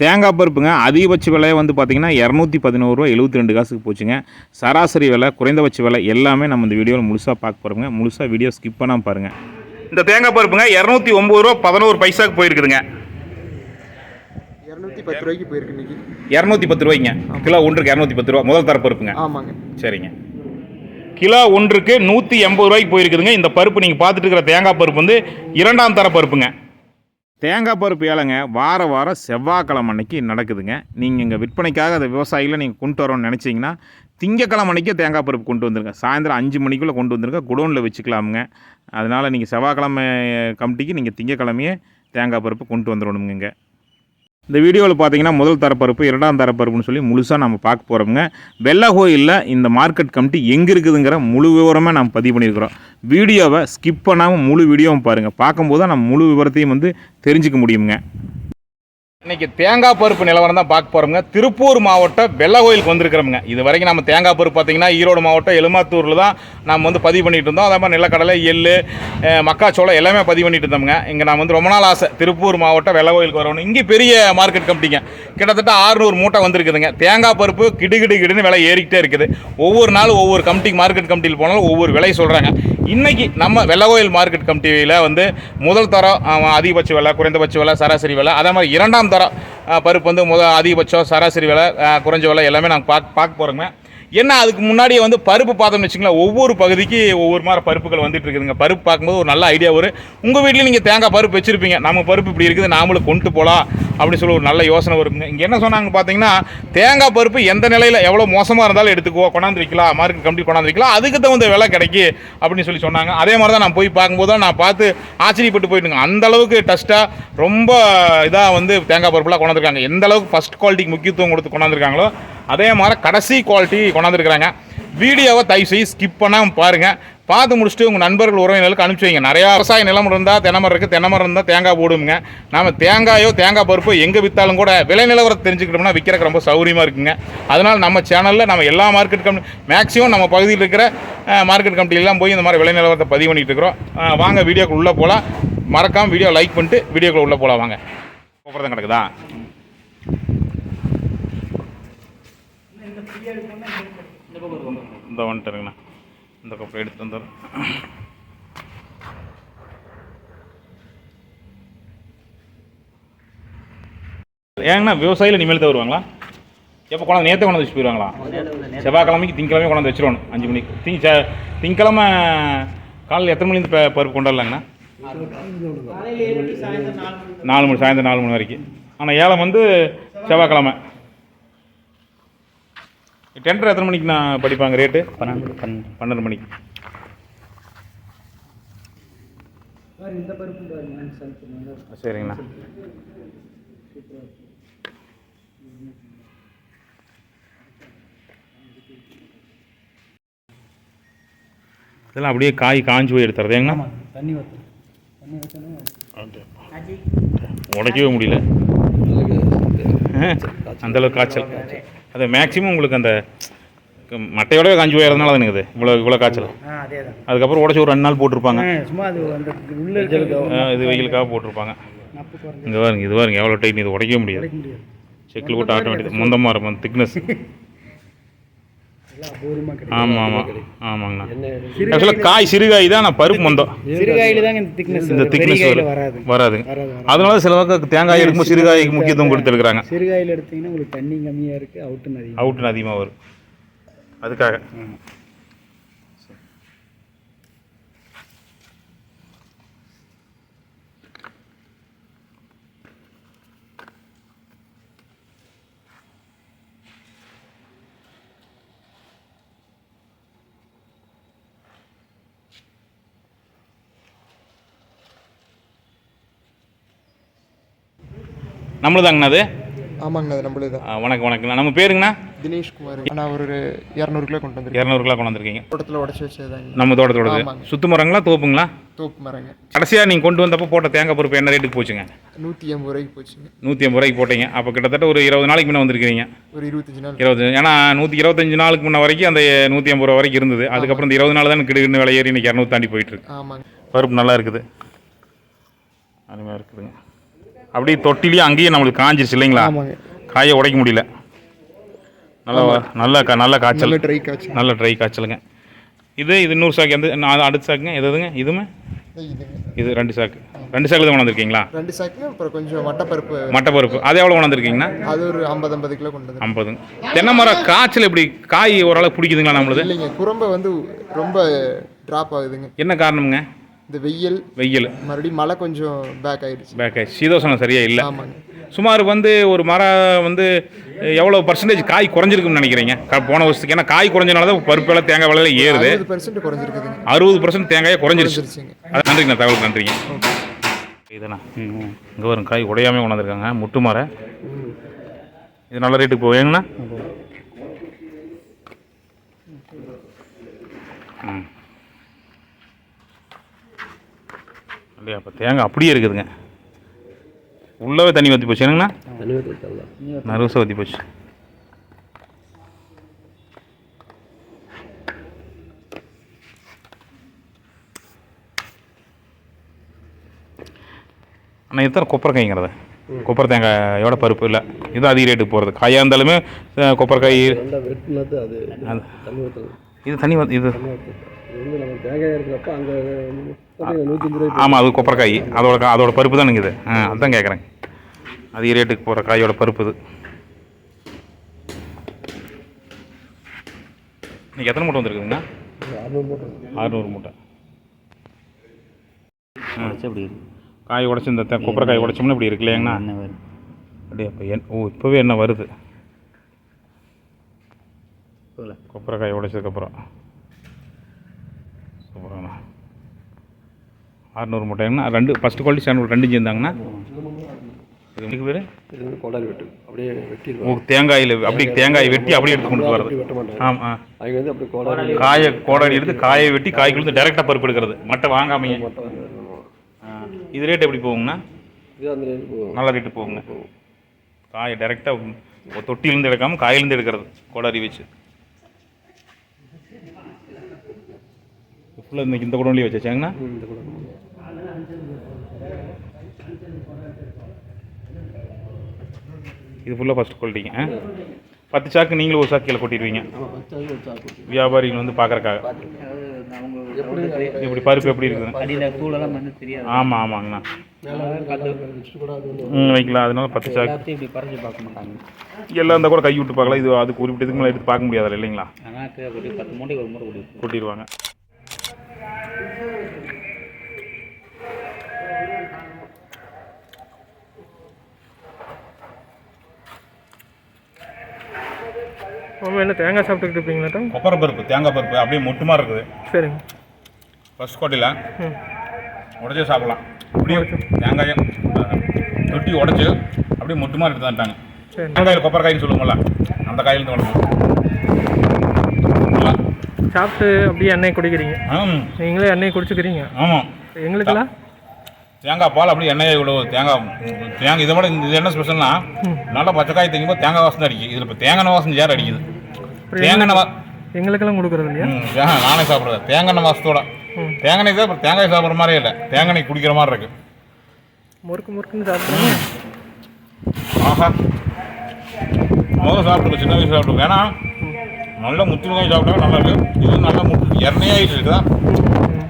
தேங்காய் பருப்புங்க அதிகபட்ச விலை வந்து பார்த்திங்கன்னா இரநூத்தி பதினோரு ரூபா எழுபத்தி ரெண்டு காசுக்கு போச்சுங்க. சராசரி விலை குறைந்தபட்ச விலை எல்லாமே நம்ம இந்த வீடியோவில் முழுசாக பார்க்க போகிறோங்க முழுசாக வீடியோ ஸ்கிப் பண்ணாமல் பாருங்கள் இந்த தேங்காய் பருப்புங்க இரநூத்தி ஒம்பது ரூபா பதினோரு பைசாக்கு போயிருக்குதுங்க. இரநூத்தி பத்து ரூபாய்க்கு போயிருக்கு இன்னைக்கு. இரநூத்தி பத்து ரூபாய்ங்க. கிலோ ஒன்றுக்கு இரநூத்தி பத்து ரூபா முதல் தர பருப்புங்க. ஆமாங்க. சரிங்க. கிலோ ஒன்றுக்கு நூற்றி எண்பது ரூபாய்க்கு போயிருக்குதுங்க. இந்த பருப்பு நீங்கள் பார்த்துட்டு இருக்கிற தேங்காய் பருப்பு வந்து இரண்டாம் தர பருப்புங்க. தேங்காய் பருப்பு ஏழைங்க வார வாரம் செவ்வாய்க்கிழமை அன்னைக்கு நடக்குதுங்க. நீங்கள் இங்கே விற்பனைக்காக அதை விவசாயிகளை நீங்கள் கொண்டு வரோன்னு நினச்சிங்கன்னா திங்கக்கிழமை அன்னைக்கே தேங்காய் பருப்பு கொண்டு வந்துருங்க. சாயந்தரம் அஞ்சு மணிக்குள்ளே கொண்டு வந்துருங்க. குடோனில் வச்சுக்கலாமுங்க. அதனால் நீங்கள் செவ்வாய்க்கிழமை கமிட்டிக்கு நீங்கள் திங்கக்கிழமையே தேங்காய் பருப்பு கொண்டு வந்துடணுங்க இந்த வீடியோவில் பார்த்தீங்கன்னா முதல் தரப்பருப்பு இரண்டாம் தரப்பருப்புன்னு சொல்லி முழுசாக நம்ம பார்க்க போகிறோமுங்க வெள்ளை கோயிலில் இந்த மார்க்கெட் கமிட்டி எங்கே இருக்குதுங்கிற முழு விவரமே நம்ம பதிவு பண்ணியிருக்கிறோம். வீடியோவை ஸ்கிப் பண்ணாமல் முழு வீடியோவும் பாருங்கள் பார்க்கும்போது தான் நம்ம முழு விவரத்தையும் வந்து தெரிஞ்சுக்க முடியுங்க இன்னைக்கு தேங்காய் பருப்பு நிலவரம் தான் பார்க்க போகிறோங்க திருப்பூர் மாவட்டம் வெள்ளை கோயிலுக்கு வந்திருக்கிறோமுங்க. இது வரைக்கும் நம்ம தேங்காய் பருப்பு பார்த்தீங்கன்னா ஈரோடு மாவட்டம் எலுமாத்தூரில் தான் நம்ம வந்து பதிவு பண்ணிட்டு இருந்தோம். அதே மாதிரி நிலக்கடலை எள்ளு மக்காச்சோளம் எல்லாமே பதிவு பண்ணிட்டு இருந்தோமுங்க. இங்கே நான் வந்து ரொம்ப நாள் ஆசை திருப்பூர் மாவட்டம் வெள்ளை கோயிலுக்கு வரணும் இங்கே பெரிய மார்க்கெட் கமிட்டிங்க கிட்டத்தட்ட 600 மூட்டை வந்திருக்குதுங்க. தேங்காய் பருப்பு கிடு கிடு கிடுன்னு விலை ஏறிக்கிட்டே இருக்குது. ஒவ்வொரு நாளும் ஒவ்வொரு கமிட்டிக்கு மார்க்கெட் கமிட்டியில் போனாலும் ஒவ்வொரு விலை சொல்கிறாங்க இன்னைக்கு நம்ம வெள்ளகோயில் மார்க்கெட் கமிட்டியில் வந்து முதல் தரம் அதிகபட்ச விலை குறைந்தபட்ச விலை சராசரி விலை அதே மாதிரி இரண்டாம் தரம் பருப்பு வந்து முத அதிகபட்சம் சராசரி விலை குறைஞ்ச விலை எல்லாமே நாங்கள் பார்க்க பார்க்க போகிறோங்க ஏன்னா அதுக்கு முன்னாடியே வந்து பருப்பு பார்த்தோம்னு வச்சுங்களேன் ஒவ்வொரு பகுதிக்கு ஒவ்வொரு மாதிரி பருப்புகள் வந்துட்டு இருக்குதுங்க. பருப்பு பார்க்கும்போது ஒரு நல்ல ஐடியா வரும். உங்கள் வீட்லேயும் நீங்கள் தேங்காய் பருப்பு வச்சுருப்பீங்க. நம்ம பருப்பு இப்படி இருக்குது நாமளும் கொண்டு போகலாம் அப்படின்னு சொல்லி ஒரு நல்ல யோசனை வருங்க. இங்கே என்ன சொன்னாங்க பார்த்தீங்கன்னா தேங்காய் பருப்பு எந்த நிலையில் எவ்வளோ மோசமாக இருந்தாலும் எடுத்துக்கோ கொண்டாந்து வைக்கலாம் மார்க்கெட் கம்பெனி கொண்டாந்து வைக்கலாம் அதுக்கு தகுந்த விலை கிடைக்கு அப்படின்னு சொல்லி சொன்னாங்க. அதே மாதிரி தான் நான் போய் பார்க்கும்போது தான் நான் பார்த்து ஆச்சரியப்பட்டு போயிட்டுங்க. அந்த அளவுக்கு டஸ்ட்டாக ரொம்ப இதாக வந்து தேங்காய் பருப்புலாம் கொண்டாந்துருக்காங்க. எந்த அளவுக்கு ஃபஸ்ட் குவாலிட்டிக்கு முக்கியத்துவம் கொடுத்து கொண்டாந்துருக்காங்களோ அதே மாதிரி கடைசி குவாலிட்டி கொண்டாந்துருக்குறாங்க. வீடியோவை தயவு செய்து ஸ்கிப் பண்ணாமல் பாருங்கள் பார்த்து முடிச்சுட்டு உங்கள் நண்பர்கள் உறவினர்களுக்கு அனுப்பிச்சி வைங்க. நிறையா விவசாய நிலம் இருந்தால் தென்னைமரம் இருக்குது தென்னைமரம் இருந்தால் தேங்காய் போடுங்க நாம் தேங்காயோ தேங்காய் பருப்போ எங்கே விற்றாலும் கூட விலை நிலவரத்தை தெரிஞ்சுக்கிட்டோம்னா விற்கிறக்கு ரொம்ப சௌகரியமாக இருக்குங்க. அதனால் நம்ம சேனலில் நம்ம எல்லா மார்க்கெட் கம்பெனி மேக்ஸிமம் நம்ம பகுதியில் இருக்கிற மார்க்கெட் கம்பெனிலாம் போய் இந்த மாதிரி விலை நிலவரத்தை பதிவு பண்ணிகிட்டு இருக்கிறோம். வாங்க வீடியோக்குள்ளே போகலாம் மறக்காமல் வீடியோ லைக் பண்ணிட்டு வீடியோக்குள்ளே உள்ளே போகலாம் வாங்க. போகிறதும் கிடக்குதா? இந்த வந்துட்டுருங்கண்ணா இந்த கப்பை எடுத்து வந்துடும் ஏங்கண்ணா விவசாயில இனிமேல் தான் வருவாங்களா? எப்போ கொண்டாந்து நேற்று கொண்டாந்து வச்சு போயிடுவாங்களா செவ்வாய்க்கிழமைக்கு திங்கக்கிழமை கொண்டாந்து வச்சிடணும் அஞ்சு மணிக்கு. திங்க திங்கக்கிழமை காலையில் எத்தனை மணிலேருந்து இப்போ பருப்பு கொண்டாடலாங்கண்ணா? நாலு மணி சாயந்தரம் நாலு மணி வரைக்கும். ஆனால் ஏழம் வந்து செவ்வாய்க்கிழமை. டெண்டர் எத்தனை மணிக்கு நான் படிப்பாங்க? ரேட்டு? பன்னெண்டு பன்னெண்டு. பன்னெண்டு மணிக்கு. சரிங்கண்ணா. இதெல்லாம் அப்படியே காய் காஞ்சி போய் எடுத்துறது. ஏங்கண்ணா? தண்ணி உடைக்கவே முடியல. அந்த அளவுக்கு காய்ச்சல். அது மேக்ஸிமம் உங்களுக்கு அந்த மட்டையோடவே காஞ்சி போயிடுறதுனால தானுங்க இது இவ்வளோ இவ்வளோ காய்ச்சல். அதே அதுக்கப்புறம் உடச்சி ஒரு ரெண்டு நாள் போட்டிருப்பாங்க. சும்மா அது அந்த உள்ள இருக்கிறது ஆ, இது வெயிலுக்காக போட்டிருப்பாங்க. இங்கே பாருங்க இது பாருங்க எவ்வளோ டைட் இது உடைக்கவே முடியாது. செக்கில் போட்டு ஆட்ட வேண்டியது முந்தமாக இருக்கும் திக்னஸ் ஆமாம் ஆமாம் ஆமாங்கண்ணா. ஆக்சுவலாக காய் சிறுகாய் தான் நான் பருப்பு மொந்தம். சிறுகாயில தாங்க இந்த திக்னஸ் இந்த திக்னஸ் வராது. அதனால சில பக்கம் தேங்காய் இருக்கும்போது சிறுகாய்க்கு முக்கியத்துவம் கொடுத்துருக்குறாங்க. சிறுகாயில எடுத்தீங்கன்னா உங்களுக்கு தண்ணி கம்மியாக இருக்குது அவுட்டுன்னு அதிகம் அவுட்டுன்னு அதிகமாக வரும். அதுக்காக. நம்மளுதாங்கண்ணா அது? ஆமாங்கண்ணா அது நம்மளே தான் வணக்கம் வணக்கம்ண்ணா நம்ம பேருங்கண்ணா? தினேஷ் குமார். நான் ஒரு இரநூறு கிலோ கொண்டு வந்திருக்கேன். இரநூறு கிலோ கொண்டு வந்திருக்கீங்க. தோட்டத்தில் உடச்சி வச்சதுதாங்க. நம்ம தோட்டத்தோடது ஆமாங்க. சுத்து மரங்களா தோப்புங்களா? தோப்பு மரங்க. கடைசியாக நீங்கள் கொண்டு வந்தப்போ போட்ட தேங்காய் பருப்பு என்ன ரேட்டுக்கு போச்சுங்க? நூற்றி எண்பது ரூபாய்க்கு போச்சுங்க. நூற்றி ஐம்பது ரூபாய்க்கு போட்டீங்க. அப்போ கிட்டத்தட்ட ஒரு இருபது நாளைக்கு முன்னே வந்திருக்கிறீங்க. ஒரு இருபத்தஞ்சி நாள். இருபது ஏன்னா நூற்றி இருபத்தஞ்சு நாளுக்கு முன்ன வரைக்கும் அந்த நூற்றி ஐம்பது ரூபா வரைக்கும் இருந்தது. அதுக்கப்புறம் இந்த இருபது நாள் தான் கிடுகின்னு விலை ஏறி இன்னைக்கு இரநூறு தாண்டி போயிட்டு இருக்கு. ஆமாங்க. பருப்பு நல்லா இருக்குது. அருமையாக இருக்குதுங்க. அப்படியே தொட்டிலையும் அங்கேயும் நம்மளுக்கு காஞ்சிருச்சு இல்லைங்களா? காயை உடைக்க முடியல. நல்லா நல்ல கா நல்ல காய்ச்சல். நல்ல ட்ரை காய்ச்சி நல்ல ட்ரை காய்ச்சலுங்க. இது இது இன்னொரு சாக்கு எந்த நான் அடுத்த சாக்குங்க எது எதுங்க? இதுமே இது ரெண்டு சாக்கு ரெண்டு சாக்கு தான் கொண்டாந்துருக்கீங்களா ரெண்டு சாக்கு அப்புறம் கொஞ்சம் மட்டப்பருப்பு மட்டைப்பருப்பு அது எவ்வளோ கொண்டாந்துருக்கீங்கண்ணா அது ஒரு ஐம்பது ஐம்பது கிலோ கொண்டு ஐம்பதுங்க தென்னை மரம் காய்ச்சல் எப்படி? காய் ஓரளவு பிடிக்குதுங்களா நம்மளுது? இல்லைங்க. குறும்பை வந்து ரொம்ப ட்ராப் ஆகுதுங்க. என்ன காரணமுங்க? இந்த வெயில் வெயில். மறுபடியும் மழை கொஞ்சம் பேக் ஆயிடுச்சு. பேக் சீதோசனம் சரியா இல்லை. ஆமாங்க. சுமார் வந்து ஒரு மரம் வந்து எவ்வளோ பர்சன்டேஜ் காய் குறைஞ்சிருக்குன்னு நினைக்கிறீங்க? போன வருஷத்துக்கு ஏன்னா காய் குறைஞ்சனால தான் பருப்பு விலை தேங்காய் விலை ஏறுது. அறுபது பெர்சன்ட் குறைஞ்சிருக்குதுங்க. அறுபது பர்சன்ட் தேங்காயை குறைஞ்சிருச்சு. குறைஞ்சிருச்சுங்க. அது நன்றிங்கண்ணா தகவல் நன்றிங்க. இதுண்ணா. இங்கே வரும் காய் உடையாமே கொண்டாந்துருக்காங்க. முட்டு மரம் இது நல்ல ரேட்டுக்கு போவேங்கண்ணா ம். இல்லையா அப்போ தேங்காய் அப்படியே இருக்குதுங்க. உள்ளவே தண்ணி ஊற்றி போச்சு. என்னங்கண்ணா? நர்வஸாக ஊற்றி போச்சு. ஆனால் இதுதான் கொப்பரைக்காய்ங்கிறது கொப்பரை தேங்காயோட பருப்பு இல்லை. இது அதிக ரேட்டுக்கு போகிறது காயாக இருந்தாலுமே கொப்பரைக்காய் இது தண்ணி இது வந்து நம்ம தேங்காய் இருக்கிறப்ப அங்கே நூற்றஞ்சு ரூபாய் ஆமாம் அது கொப்பரைக்காய். அதோட கா- அதோட பருப்பு தான் இது. ஆ அதுதான் கேட்குறேன் அதிக ரேட்டுக்கு போகிற காயோட பருப்பு இது. இன்னைக்கு எத்தனை மூட்டை வந்துருக்குதுங்க? அறுநூறு மூட்டை. அறுநூறு மூட்டை. எப்படி காய் உடச்சி இந்த கொப்பரைக்காய் உடச்சோம்னா இப்படி இருக்கு இல்லையாங்கண்ணா? அப்படியே அப்போ என் ஓ இப்போவே என்ன வருது? கொப்பரைக்காய் உடைச்சதுக்கப்புறம் சூப்பராண்ணா அறுநூறு மூட்டைங்கண்ணா ரெண்டு ஃபஸ்ட்டு குவாலிட்டி ஸ்டாண்டர்ட் ரெண்டு சேர்ந்தாங்கண்ணா இதுக்கு பேர்? இது வந்து கோடாரி வெட்டு. அப்படியே வெட்டிடுவாங்க. ஓ தேங்காயில் அப்படியே தேங்காய் வெட்டி அப்படியே எடுத்து கொண்டு வரது. வெட்ட மாட்டாங்க ஆமாம் அவங்க வந்து அப்படியே கோடாரி காயை கோடாடி எடுத்து காயை வெட்டி காய்க்குள்ள டேரெக்டாக பருப்பு எடுக்கிறது. மட்டை வாங்காமையே. இது ரேட் எப்படி போகுங்கண்ணா? நல்ல ரேட்டு போகுங்க. காயை டேரெக்டாக தொட்டிலேருந்து எடுக்காமல் காயிலேருந்து எடுக்கிறது கோடாரி வச்சு. ஃபுல்லாக இன்னைக்கு இந்த குடோன்லேயே வச்சாச்சாங்கண்ணா இந்த இது ஃபுல்லாக ஃபஸ்ட் குவாலிட்டிங்க? பத்து சாக்கு நீங்களும் ஒரு சாக்கு கீழே கொட்டிடுவீங்க. வியாபாரிகள் வந்து பார்க்குறக்காக இப்படி பருப்பு எப்படி இருக்குது? ஆமாம் ஆமாங்கண்ணா. ம் வைக்கலாம். அதனால பத்து சாக்கு. எல்லாம் இருந்தால் கூட கை விட்டு பார்க்கலாம். இது அது குறிப்பிட்டதுக்கு மேலே எடுத்து பார்க்க முடியாதுல்ல இல்லைங்களா? கொட்டிடுவாங்க. மாமா என்ன தேங்காய் சாப்பிட்டுக்கிட்டு இருப்பீங்களா கொப்பரை பருப்பு தேங்காய் பருப்பு அப்படியே மொட்டுமா இருக்குது. சரிங்க. ஃபர்ஸ்ட் கோட்டையில் ம். உடச்சே சாப்பிடலாம். அப்படியே தேங்காயை அஹ், தொட்டி உடச்சி அப்படியே மொட்டுமா எடுத்து தந்துட்டாங்க சரி. தேங்காயில் கொப்பரை காயின்னு சொல்லுவோம்ல அந்த காயிலேருந்து உடம்பு சாப்பிட்டு அப்படியே எண்ணெய் குடிக்கிறீங்க. நீங்களே எண்ணெய் குடிச்சுக்கிறீங்க. ஆமாம் எங்களுக்கெல்லாம்? தேங்காய் பால் அப்படியே எண்ணெயை விடுவோம் தேங்காய் தேங்காய் இதை விட இது என்ன ஸ்பெஷல்னா நல்லா பச்சைக்காய் திங்கும் போது தேங்காய் வாசம் தான் அடிக்குது. இதில் இப்போ தேங்காய் வாசம் யார் அடிக்குது. தேங்காய் எங்களுக்கெல்லாம் கொடுக்குறது இல்லையா? நானே சாப்பிட்றேன் தேங்காய் வாசத்தோட. தேங்காய் தான் அப்புறம் தேங்காய் சாப்பிட்ற மாதிரியே இல்லை. தேங்காய் குடிக்கிற மாதிரி இருக்கு. முறுக்கு முறுக்குன்னு சாப்பிட்றீங்க? ஆஹா. முதல்ல சாப்பிட்டுருக்கோம் சின்ன வயசு சாப்பிட்டுருக்கோம் ஏன்னா நல்ல முத்துக்காய் சாப்பிட்டாங்க நல்லா இருக்கு. இது நல்லா முட்டு எண்ணெயாகிட்டு இருக்குதா?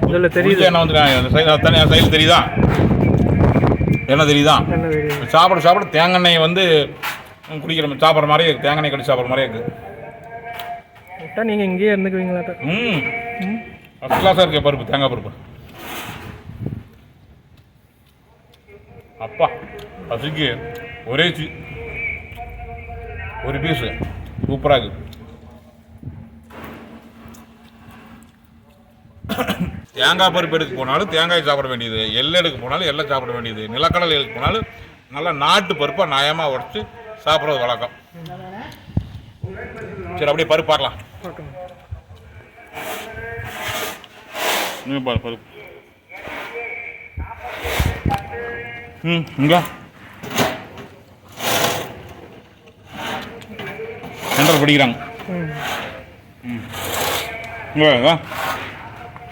இதில் தெரியுது. தெரியுது என்ன வந்து சைடு தனி சைடு தெரியுதா? என்ன தெரியுதா? சாப்பிட சாப்பிட தேங்காய் எண்ணெய் வந்து குடிக்கிற மாதிரி சாப்பிட்ற மாதிரி இருக்கு. தேங்காய் எண்ணெய் கடிச்சு சாப்பிட்ற மாதிரியே இருக்கு. விட்டா நீங்கள் இங்கேயே இருந்துக்குவீங்களா ம். ஃபஸ்ட் கிளாஸாக இருக்கு பருப்பு தேங்காய் பருப்பு. அப்பா பசிக்கு. ஒரே சி ஒரு பீஸு சூப்பராக இருக்கு. தேங்காய் பருப்பு எடுக்க போனாலும் தேங்காய் சாப்பிட வேண்டியது எள்ளு எடுக்க போனாலும் எள்ளை சாப்பிட வேண்டியது நிலக்கடலை எடுக்க போனாலும் நல்லா நாட்டு பருப்பாக நயமாக உடச்சி சாப்பிட்றது வழக்கம். சரி அப்படியே பருப்பு பார்க்கலாம். பாரு பருப்பு. ம் இங்கே. சென்டர் படிக்கிறாங்க. ம். இங்க.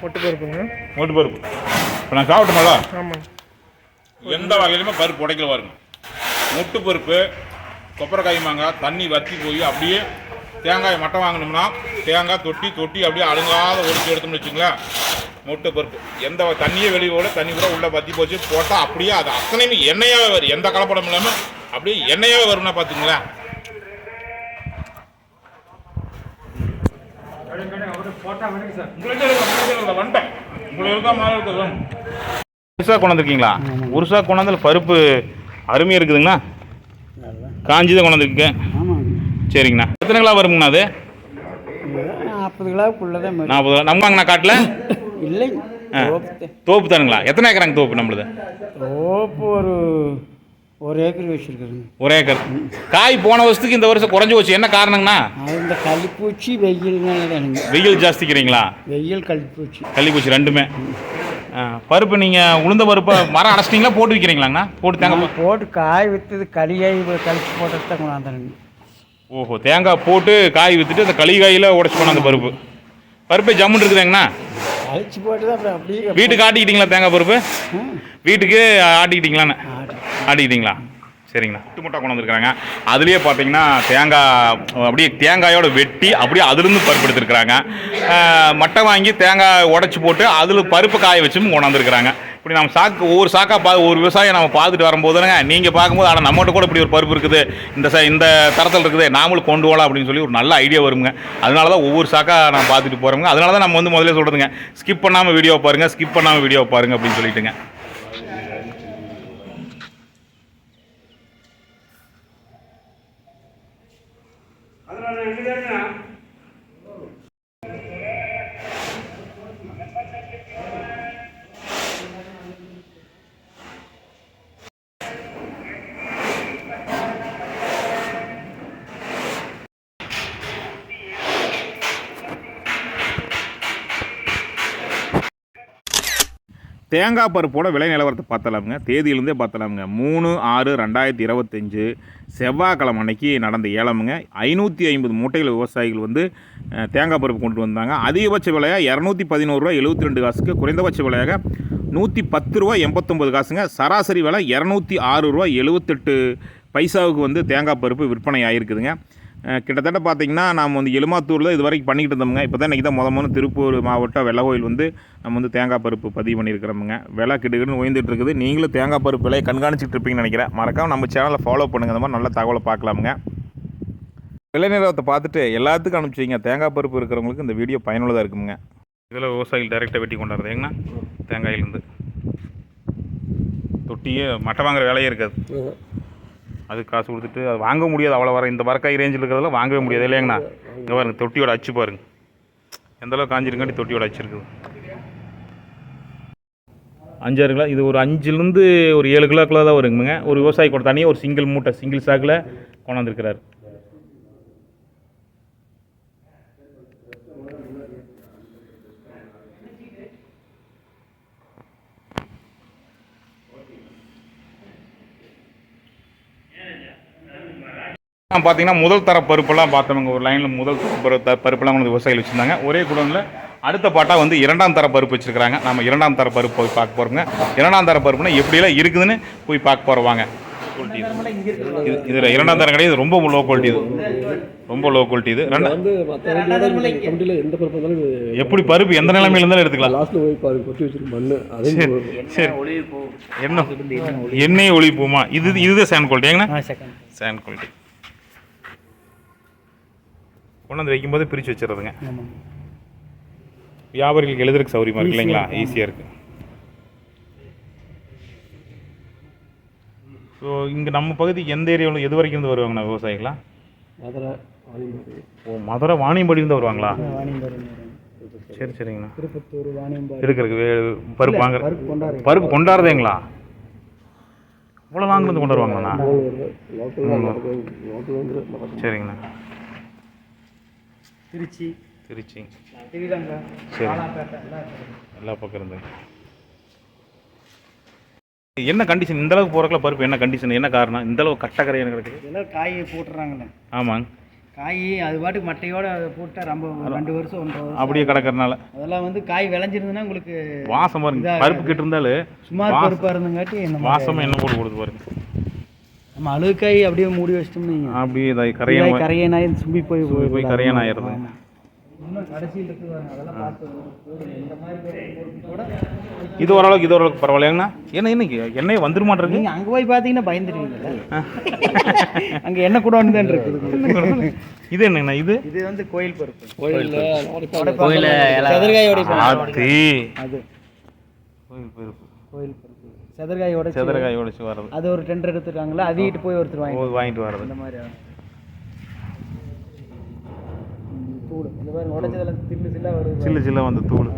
ஒட்டு பருப்புங்க ஓட்டு பருப்பு இப்போ நான் சாப்பிட்டோம்ல ஆமாங்க. எந்த வகையிலுமே பருப்பு உடைக்கல பாருங்க. முட்டு பருப்பு கொப்பரைக்காய் மாங்காய் தண்ணி வற்றி போய் அப்படியே தேங்காய் மட்டை வாங்கினோம்னா தேங்காய் தொட்டி தொட்டி அப்படியே அழுங்காத ஒடிச்சு எடுத்தோம்னு வச்சுங்களேன் முட்டை பருப்பு எந்த தண்ணியே வெளியே போல தண்ணி கூட உள்ளே பற்றி போச்சு. போட்டால் அப்படியே அது அத்தனையுமே எண்ணெயாகவே வரும். எந்த கலப்படம் இல்லாமல் அப்படியே எண்ணெயாகவே வரும்னா பார்த்துங்களேன் உருசா கொண்டாந்துருக்கீங்களா? உருசா கொண்டாந்து பருப்பு அருமையாக இருக்குதுங்கண்ணா காஞ்சி தான் கொண்டாந்துருக்கீங்க. சரிங்கண்ணா. எத்தனை கிலோ வருங்கண்ணா அது? நாற்பது கிலோவுக்குள்ளே தான். நாற்பது கிலோ. நம்மங்கண்ணா காட்டில்? இல்லைங்க. தோப்பு தானுங்களா? எத்தனை ஏக்கராங்க தோப்பு நம்மளுது? தோப்பு ஒரு ஒரு ஏக்கர் வச்சுருக்குறேங்க ஒரு ஏக்கர். காய் போன வருஷத்துக்கு இந்த வருஷம் குறைஞ்சி போச்சு. என்ன காரணங்கண்ணா? இந்த கள்ளிப்பூச்சி தானுங்க வெயில் ஜாஸ்திக்கிறீங்களா? வெயில் கள்ளிப்பூச்சி கள்ளிப்பூச்சி ரெண்டுமே. ஆ, பருப்பு நீங்கள் உளுந்த பருப்பை மரம் அடைச்சிட்டிங்களா? போட்டு விற்கிறீங்களாங்கண்ணா போட்டு தேங்காய் நான் போட்டு காய் விற்றது களியாய் கழிச்சு போட்டது தான் கொண்டாந்துருங்க ஓஹோ தேங்காய் போட்டு காய் விற்றுட்டு அந்த களி காயில் உடச்சி போன அந்த பருப்பு. பருப்பு ஜம்முன்னு இருக்குதுங்கண்ணா? கழிச்சு போட்டு தான் அப்படியே வீட்டுக்கு ஆட்டிக்கிட்டீங்களா தேங்காய் பருப்பு? வீட்டுக்கு ஆட்டிக்கிட்டீங்களான்னு ஆடு. ஆட்டிக்கிட்டீங்களா? சரிங்கண்ணா. முட்டு முட்டை கொண்டு வந்துருக்காங்க அதுலேயே பார்த்தீங்கன்னா தேங்காய் அப்படியே தேங்காயோட வெட்டி அப்படியே அதுலேருந்து பருப்பு எடுத்துருக்குறாங்க. மட்டை வாங்கி தேங்காய் உடச்சி போட்டு அதில் பருப்பு காய வச்சும் கொண்டாந்துருக்குறாங்க இப்படி நம்ம சாக்கு ஒவ்வொரு சாக்காக பா ஒரு விவசாயம் நம்ம பார்த்துட்டு வரும்போதுங்க நீங்கள் பார்க்கும்போது ஆனால் நம்மகிட்ட கூட இப்படி ஒரு பருப்பு இருக்குது. இந்த ச இந்த தரத்தில் இருக்குது. நாமளும் கொண்டு போகலாம் அப்படின்னு சொல்லி ஒரு நல்ல ஐடியா வருங்க. அதனால தான் ஒவ்வொரு சாக்கா நான் பார்த்துட்டு போகிறோங்க அதனால தான் நம்ம வந்து முதல்ல சொல்கிறதுங்க ஸ்கிப் பண்ணாமல் வீடியோ பாருங்கள் ஸ்கிப் பண்ணாமல் வீடியோ பாருங்கள் அப்படின்னு சொல்லிட்டுங்க. தேங்காய் பருப்போட விலை நிலவரத்தை பார்த்தலாமுங்க தேதியிலேருந்தே பார்த்தலாமுங்க மூணு ஆறு ரெண்டாயிரத்தி இருபத்தஞ்சு செவ்வாய்க்கிழமை அன்னைக்கு நடந்த ஏலமுங்க. ஐநூற்றி ஐம்பது மூட்டைகள் விவசாயிகள் வந்து தேங்காய் பருப்பு கொண்டு வந்தாங்க. அதிகபட்ச விலையாக இரநூத்தி பதினோருவா எழுபத்தி ரெண்டு காசுக்கு குறைந்தபட்ச விலையாக நூற்றி பத்து ரூபா எண்பத்தொம்பது காசுங்க. சராசரி விலை இரநூத்தி ஆறு ரூபா எழுபத்தெட்டு பைசாவுக்கு வந்து தேங்காய் பருப்பு விற்பனை ஆகிருக்குதுங்க கிட்டத்தட்ட பார்த்தீங்கன்னா நாம் வந்து எலுமாத்தூரில் இது வரைக்கும் பண்ணிக்கிட்டு இருந்தோமுங்க. இப்போ தான் இன்றைக்கி தான் முத முதல்ல திருப்பூர் மாவட்டம் வெள்ளகோயில் வந்து நம்ம வந்து தேங்காய் பருப்பு பதிவு பண்ணியிருக்கிறோமுங்க. விலை கிடுகிடுன்னு உயர்ந்துட்டு இருக்குது. நீங்களும் தேங்காய் பருப்பு விலையை கண்காணிச்சிட்டு இருப்பீங்கன்னு நினைக்கிறேன். மறக்காம நம்ம சேனலை ஃபாலோ பண்ணுங்க. அந்த மாதிரி நல்ல தகவலை பார்க்கலாமுங்க. விலை நிலவரத்தை பார்த்துட்டு எல்லாத்துக்கும் அனுப்பிச்சிங்க தேங்காய் பருப்பு இருக்கிறவங்களுக்கு இந்த வீடியோ பயனுள்ளதாக இருக்குங்க இதில் விவசாயிகள் டைரெக்டாக வெட்டி கொண்டாடுறது ஏங்கண்ணா தேங்காயிலேருந்து. தொட்டியே மட்டை வாங்குற வேலையே இருக்காது. அது காசு கொடுத்துட்டு அது வாங்க முடியாது அவ்வளோ வர. இந்த வரக்காய் ரேஞ்சில் இருக்கிறதெல்லாம் வாங்கவே முடியாது இல்லையாங்கண்ணா இங்கே பாருங்க தொட்டியோட அச்சு பாருங்க. எந்தளவு காஞ்சிருக்காண்டி தொட்டியோட அச்சு இருக்குது. அஞ்சாறு கிலோ இது ஒரு அஞ்சுலேருந்து ஒரு ஏழு கிலோக்குள்ள தான் வருங்க ஒரு விவசாயி கூட தனியாக ஒரு சிங்கிள் மூட்டை சிங்கிள் சாக்கில் கொண்டாந்துருக்கிறார். பார்த்தீங்கன்னா முதல் தர பருப்பெல்லாம் பார்த்தவங்க ஒரு லைனில் முதல் தர பரு- பருப்பெல்லாம் வந்து விவசாயிகள் வச்சுருந்தாங்க. ஒரே குடோனில் அடுத்த பாட்டாக வந்து இரண்டாம் தர பருப்பு வச்சுருக்காங்க நம்ம இரண்டாம் தர பருப்பு போய் பார்க்க போகிறோங்க இரண்டாம் தர பருப்புனா எப்படியெல்லாம் இருக்குதுன்னு போய் பார்க்க போகிறோம் வாங்க. இதில் இரண்டாம் தரம் கிடையாது ரொம்ப லோ குவாலிட்டி இது. ரொம்ப லோ குவாலிட்டி இது. எப்படி பருப்பு எந்த நிலைமையில இருந்தாலும் எடுத்துக்கலாம். சரி என்ன? எண்ணெய் ஒளி போமா இது இதுதான் சேண்ட் குவாலிட்டி ஏங்கண்ணா? சேண்ட் குவாலிட்டி கொண்டாந்து வைக்கும்போது பிரித்து வச்சிடுறதுங்க. வியாபாரிகளுக்கு எழுதுறதுக்கு சௌரியமாக இருக்கு இல்லைங்களா? ஈஸியாக இருக்குது ஸோ இங்கே நம்ம பகுதிக்கு எந்த ஏரியாவில் எது வரைக்கும் இருந்து வருவாங்கண்ணா விவசாயிகளா? மதுரை ஓ மதுரை வாணியம்பாடி இருந்து வருவாங்களா? சரி சரிங்கண்ணா. திருப்பத்தூர் வாணியம்பாடி. இருக்கிறதுக்கு வே- பருப்பு வாங்குற பருப்பு கொண்டாடுறதேங்களா இவ்வளோ இருந்து கொண்டு வந்து மதுரை. சரிங்கண்ணா. திருச்சி. திருச்சி. சரி. எல்லாம். எல்லா பக்கம் இருந்து. என்ன கண்டிஷன் இந்த அளவுக்கு போறதுக்குள்ள பருப்பு என்ன கண்டிஷன் என்ன காரணம்? இந்த அளவு கட்டக்கரை என்ன கிடைக்குது இதெல்லாம் காயை போட்டுறாங்கல்ல ஆமாங்க. காய் அது பாட்டுக்கு மட்டையோட போட்டா ரொம்ப ரெண்டு வருஷம் ஒன்றரை வருஷம் அப்படியே கிடக்கறனால அதெல்லாம் வந்து காய் விளைஞ்சிருந்ததுன்னா உங்களுக்கு வாசம் இதா- பருப்பு கிட்ட இருந்தாலும் சுமார். பருப்பாக இருந்தங்காட்டி வாசம் என்ன போட்டு கொடுத்து பாருங்க. நம்ம அழுகாய் அப்படியே மூடி வச்சிட்டோம்னு. அப்படியே இதாகி இதாகி கரையான் கரையனாய் சும்பி போய் சும்பி போய் கரையான் ஆயிடுது. ஆமா. இன்னும் கடைசியில் இருக்கு பாருங்க அதெல்லாம் பார்த்து போடுங்க. இந்த மாதிரி போட்டு கூட இது ஓரளவுக்கு இது ஓரளவுக்கு பரவாயில்லைங்கண்ணா என்ன இன்னைக்கு எண்ணெய் வந்துட மாட்டிருக்கு நீங்க அங்க போய் பாத்தீங்கன்னா பயந்துருவீங்கல்ல? அங்க என்ன கூட தான் இருக்குது இது என்னங்கண்ணா இது? இது வந்து கோயில் பருப்பு உடைப்பாங்க ஆத்தி. அது. கோயில் பருப்பு கோயில் செதற்காய் உடைச்சு செதறக்காய் உடைச்சு வர்றது. அது ஒரு டெண்டர் எடுத்துருக்காங்களா அதிகிட்டு போய் ஒருத்தர் வாங்கி வாங்கிட்டு வர்றது. இந்த மாதிரி தூள். இந்த மாதிரி உடைச்சதுல தில்லு சில்லா வருது சில்லு சில்ல வந்து தூள்.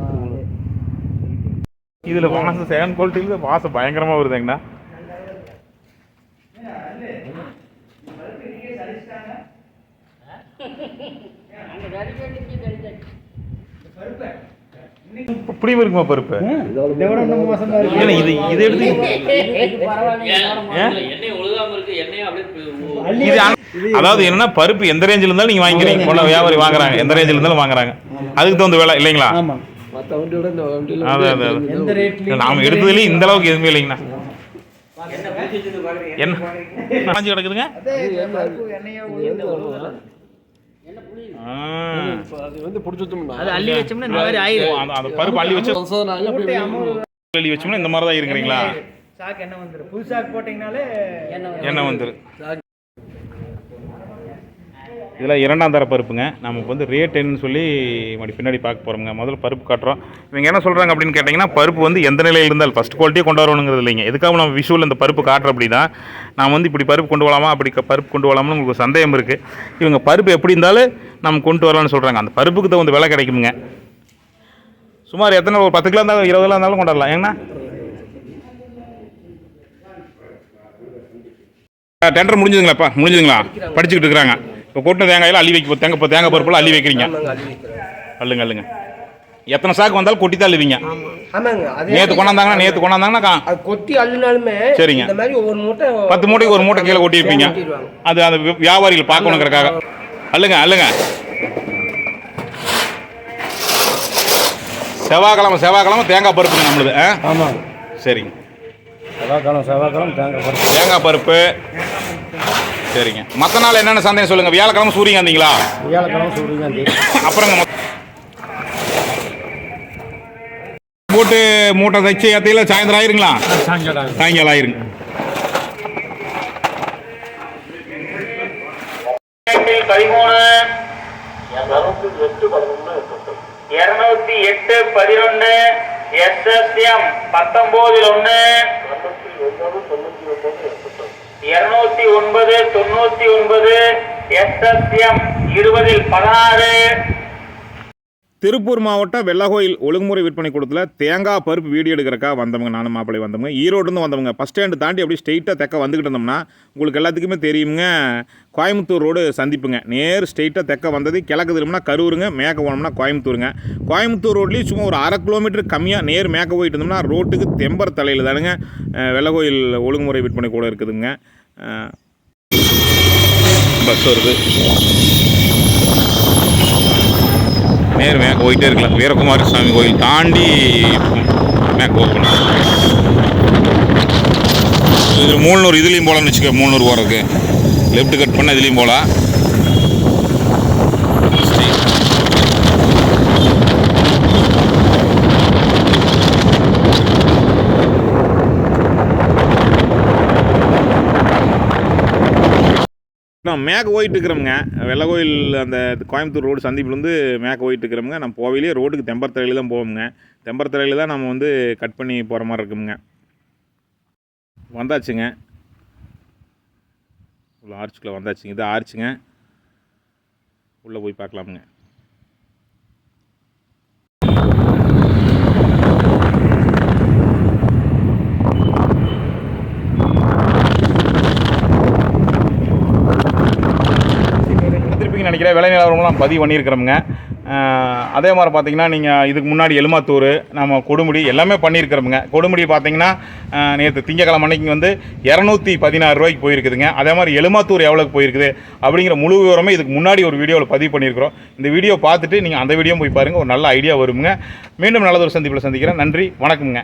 இதுல வாசம் செகண்ட் குவாலிட்டியில் வாசம் பயங்கரமா வருதுங்கண்ணா. இப்படியும் இருக்குமா பருப்பு? இதை இது இது எடுத்து அதாவது என்னன்னா பருப்பு எந்த ரேஞ்சில் இருந்தாலும் நீங்க வாங்கிக்கிறீங்க. போன வியாபாரி வாங்குறாங்க. எந்த ரேஞ்சில் இருந்தாலும் வாங்குறாங்க. அதுக்கு தகுந்த விலை இல்லைங்களா? நாம எடுத்ததுலயும் இந்த அளவுக்கு எதுவுமே இல்லைங்கண்ணா. என்ன? காஞ்சி கிடக்குதுங்க. அது வந்து பிடிச்சோம்னா அது அள்ளி வச்சோம்னா இந்த மாதிரி ஆயிரும். அந்த அந்த பருப்பு அள்ளி வச்சு அள்ளி வச்சோம்னா இந்த மாதிரி தான் இருக்கிறீங்களா? சாக்கு என்ன வந்துரும்? புது சாக்கு போட்டீங்கனாலே என்ன வந்துரு இதில் இரண்டாம் தர பருப்புங்க. நமக்கு வந்து ரேட் என்னன்னு சொல்லி மறுபடி பின்னாடி பார்க்க போகிறோங்க முதல்ல பருப்பு காட்டுறோம். இவங்க என்ன சொல்கிறாங்க அப்படின்னு கேட்டிங்கன்னா பருப்பு வந்து எந்த நிலையில் இருந்தால் ஃபஸ்ட் குவாலிட்டியே கொண்டு வரணுங்கிறது இல்லைங்க. எதுக்காக நம்ம விஷுவல் இந்த பருப்பு காட்டுற தான் நான் வந்து இப்படி பருப்பு கொண்டு வரலாமா? அப்படி பருப்பு கொண்டு வரலாம்னு உங்களுக்கு சந்தேகம் இருக்குது இவங்க பருப்பு எப்படி இருந்தாலும் நம்ம கொண்டு வரலாம்னு சொல்கிறாங்க அந்த பருப்புக்கு தகுந்த விலை கிடைக்குங்க. சுமார் எத்தனை ஒரு பத்து கிலோ இருந்தாலும் இருபது கிலோ இருந்தாலும் கொண்டு வரலாம். ஏங்கண்ணா? டெண்டர் முடிஞ்சுதுங்களாப்பா? முடிஞ்சுதுங்களா? படிச்சுக்கிட்டு இருக்கிறாங்க. இப்போ கொட்டின தேங்காயில் அள்ளி வைக்க தேங்காய் இப்போ தேங்காய் பருப்பில் அள்ளி வைக்கிறீங்க. அள்ளுங்க அள்ளுங்க. எத்தனை சாக்கு வந்தாலும் கொட்டி தான் அது நேற்று கொண்டாந்தாங்கன்னா நேற்று கொண்டாந்தாங்கன்னா கா- அது கொத்தி அள்ளினாலுமே சரிங்க. இந்த மாதிரி ஒவ்வொரு மூட்டை பத்து மூட்டைக்கு ஒரு மூட்டை கீழே கொட்டியிருப்பீங்க. அது அந்த வியாபாரிகள் பார்க்கணுங்கிறக்காக அள்ளுங்க அள்ளுங்க. செவ்வாய்க்கிழமை செவ்வாய்க்கிழமை தேங்காய் பருப்புங்க நம்மளுது ஆ? ஆமாம் சரிங்க. செவ்வாய்க்கிழமை செவ்வாய்க்கிழமை தேங்காய் பருப்பு. தேங்காய் பருப்பு சரிங்க. மற்ற நாள் என்னென்ன சந்தேகம் சொல்லுங்கள் வியாழக்கிழமை சூரியகாந்திங்களா? வியாழக்கிழமை சூரியகாந்தி. அப்புறங்க போட்டு மூட்டை தைச்சு ஏத்தையில சாயந்தரம் ஆயிருங்களா? சாயங்காலம் சாயங்காலம் ஆயிருங்க. பதிமூணு. இருநூத்தி எட்டு பதினொன்னு. எஸ்எஸ்எம் பத்தொன்பதுல ஒண்ணு. இருநூத்தி ஒன்பது தொண்ணூத்தி ஒன்பது எஸ்எஸ்எம் இருபதில் பதினாறு திருப்பூர் மாவட்டம் வெள்ளகோயில் ஒழுங்குமுறை விற்பனை கூடத்தில் தேங்காய் பருப்பு வீடியோ எடுக்கிறக்கா வந்தவங்க நானும் மாப்பிள்ளை வந்தவங்க ஈரோடுன்னு வந்தவங்க ஃபஸ்ட் ஸ்டாண்டு தாண்டி அப்படியே ஸ்ட்ரெயிட்டாக தெக்க வந்துக்கிட்டு இருந்தோம்னா உங்களுக்கு எல்லாத்துக்குமே தெரியுங்க. கோயம்புத்தூர் ரோடு சந்திப்புங்க. நேர் ஸ்ட்ரெயிட்டாக தெக்க வந்தது. கிழக்கு திரும்பினா கரூருங்க மேக்க போனோம்னா கோயம்புத்தூருங்க. கோயம்புத்தூர் ரோட்லேயும் சும்மா ஒரு அரை கிலோமீட்டர் கம்மியாக நேர் மேக்க போயிட்டு இருந்தோம்னா ரோட்டுக்கு தெம்பர் தலையில் தானுங்க வெள்ளகோயில் ஒழுங்குமுறை விற்பனை கூட இருக்குதுங்க. பஸ் வருது. நேர் மேற்கு போயிட்டே இருக்கலாம். வீரகுமார சுவாமி கோயில் தாண்டி மேற்கு போகணும் இது மூணூறு இதுலேயும் போகலாம்னு வச்சுக்க. மூணூறு போகிறதுக்கு லெஃப்ட் கட் பண்ண இதுலேயும் போகலாம் நான் மேக்க போயிட்டு இருக்கிறோம்ங்க வெள்ளகோயில் அந்த கோயம்புத்தூர் ரோடு சந்திப்புலேருந்து மேக்க போயிட்டு இருக்கிறோம்ங்க நம்ம போவையிலே ரோட்டுக்கு தெம்பரத்தரையில் தான் போவோம்ங்க. தெம்பரத்தரையில் தான் நம்ம வந்து கட் பண்ணி போகிற மாதிரி இருக்குங்க. வந்தாச்சுங்க. உள்ள ஆர்ச்சுக்குள்ளே வந்தாச்சுங்க. இது ஆர்ச்சுங்க உள்ளே போய் பார்க்கலாமுங்க. நினைக்கிறேன் விலை நிலவரம்லாம் பதிவு பண்ணியிருக்கிறோமுங்க. அதே மாதிரி பார்த்தீங்கன்னா நீங்கள் இதுக்கு முன்னாடி எலுமாத்தூர் நம்ம கொடுமுடி எல்லாமே பண்ணியிருக்கிறோமுங்க. கொடுமுடி பார்த்தீங்கன்னா நேற்று திங்கக்கிழமை அன்னைக்கு வந்து இரநூத்தி பதினாறு ரூபாய்க்கு போயிருக்குதுங்க. அதே மாதிரி எலுமாத்தூர் எவ்வளோக்கு போயிருக்குது அப்படிங்கிற முழு விவரமே இதுக்கு முன்னாடி ஒரு வீடியோவில் பதிவு பண்ணியிருக்கிறோம். இந்த வீடியோ பார்த்துட்டு நீங்கள் அந்த வீடியோ போய் பாருங்கள் ஒரு நல்ல ஐடியா வருங்க மீண்டும் நல்லதொரு சந்திப்பில் சந்திக்கிறேன். நன்றி வணக்கம்ங்க.